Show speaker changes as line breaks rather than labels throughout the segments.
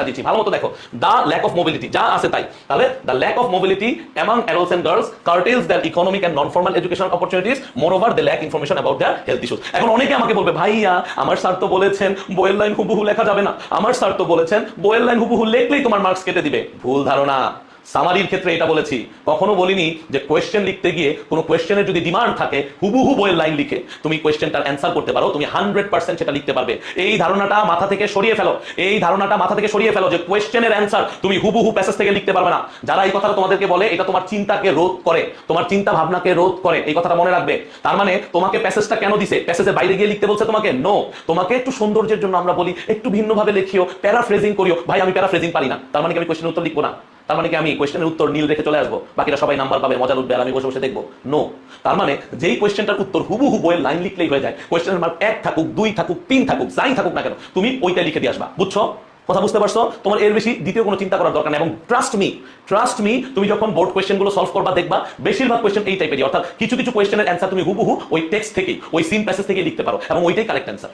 কথা দিচ্ছি। ভালো মতো দেখো। দা ল্যাক অফ মোবিলিটি যা আছে তাই। তাহলে the lack of mobility among adults and girls curtails their economic and non formal education opportunities moreover the lack information about their health issues এখন অনেকে আমাকে বলবে, ভাইয়া, আমার স্যার তো বলেছেন বইয়ের লাইন হুবহু লেখা যাবে না। আমার স্যার তো বলেছেন বইয়ের লাইন হুবহু লেখলেই তোমার মার্কস কেটে দিবে। ভুল ধারণা। সামারির ক্ষেত্রে এটা বলেছি। কখনো বলিনি যে কোয়েশ্চেন লিখতে গিয়ে কোনো কোয়েশ্চেনের যদি ডিমান্ড থাকে, হুবহু বইয়ের লাইন লিখে তুমি কোয়েশ্চেনটার অ্যান্সার করতে পারো, তুমি হান্ড্রেড পার্সেন্ট সেটা লিখতে পারবে। এই ধারণাটা মাথা থেকে সরিয়ে ফেলো। এই ধারণাটা মাথা থেকে সরিয়ে ফেলো যে কোয়েশ্চেনের অ্যান্সার তুমি হুবহু প্যাসেজ থেকে লিখতে পারবে না। যারা এই কথাটা তোমাদেরকে বলে, এটা তোমার চিন্তাকে রোধ করে, তোমার চিন্তা ভাবনাকে রোধ করে, এই কথাটা মনে রাখবে। তার মানে তোমাকে প্যাসেজটা কেন দিছে? প্যাসেজের বাইরে গিয়ে লিখতে বলছে তোমাকে? নো তোমাকে একটু সৌন্দর্যের জন্য আমরা বলি, একটু ভিন্নভাবে লিখিও প্যারাফ্রেজিং করিও। ভাই, আমি প্যারাফ্রেজিং পারি না। তার মানে আমি কোয়েশ্চেন উত্তর লিখব না? তার মানে কি আমি কোয়েশ্চেনের উত্তর নীল রেখে চলে আসব? বাকিরা সবাই নাম্বার পাবে, মজা উঠবে আর আমি বসে বসে দেখব। নো তার মানে যেই কোয়েশ্চেনটার উত্তর হুবহু বইয়ের লাইন লিখলেই হয়ে যায়। কোয়েশ্চেনের মার্ক এক থাকুক, দুই থাকুক, তিন থাকুক, যাই থাকুক না কেন, তুমি ওইটা লিখে দিয়ে আসবা। বুঝছ? কথা বুঝতে পারছ? তোমার এর বেশি দ্বিতীয় কোনো চিন্তা করার দরকার নেই। এবং ট্রাস্ট মি ট্রাস্ট মি তুমি যখন বোর্ড কোয়েশ্চেনগুলো সলভ করবা, দেখবা, বেশিরভাগ কোয়েশ্চেন এই টাইপেরই অর্থাৎ কিছু কিছু কোয়েশ্চেনের অ্যান্সার তুমি হুবহু ওই টেক্সট থেকেই, ওই সিন প্যাসেজ থেকে লিখতে পারো। এবং ওইটাই কারেক্ট অ্যান্সার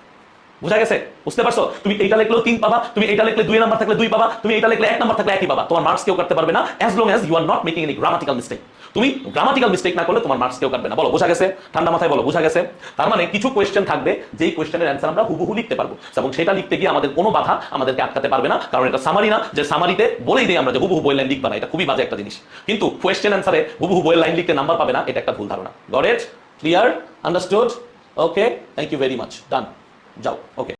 বুঝা গেছে? বুঝতে পারছ? তুমি এইটা লিখলেও তিন পাবা, তুমি এইটা লিখলে দুই নাম্বার থাকলে দুই পাবা, তুমি এইটা লিখলে এক নাম্বার থাকলে একই পাবা। তোমার মার্কস কেউ কাটতে পারবে না as long as you are not making any grammatical mistake তুমি গ্রামাটিক্যাল মিস্টেক না করলে তোমার মার্কস কেউ কাটবে না। বলো, বোঝা গেছে? ঠান্ডা মাথায় বলো, বোঝা গেছে? তার মানে কিছু কোয়েশ্চেন থাকবে, যেই কোয়েশ্চেনের অ্যান্সার আমরা হুবহু লিখতে পারব। এবং সেটা লিখতে গিয়ে আমাদের কোনো বাধা আমাদেরকে আটকাতে পারবে না, কারণ এটা সামারি না, যে সামারিতে বলেই দিই আমরা যে হুবহু বই লাইন লিখবা না। এটা খুবই বাজে একটা জিনিস। কিন্তু কোয়েশ্চেন অ্যান্সারে হুবহু বই লাইন লিখতে নাম্বার পাবে না, এটা একটা ভুল ধারণা। Got it clear understood okay thank you very much done যাও ওকে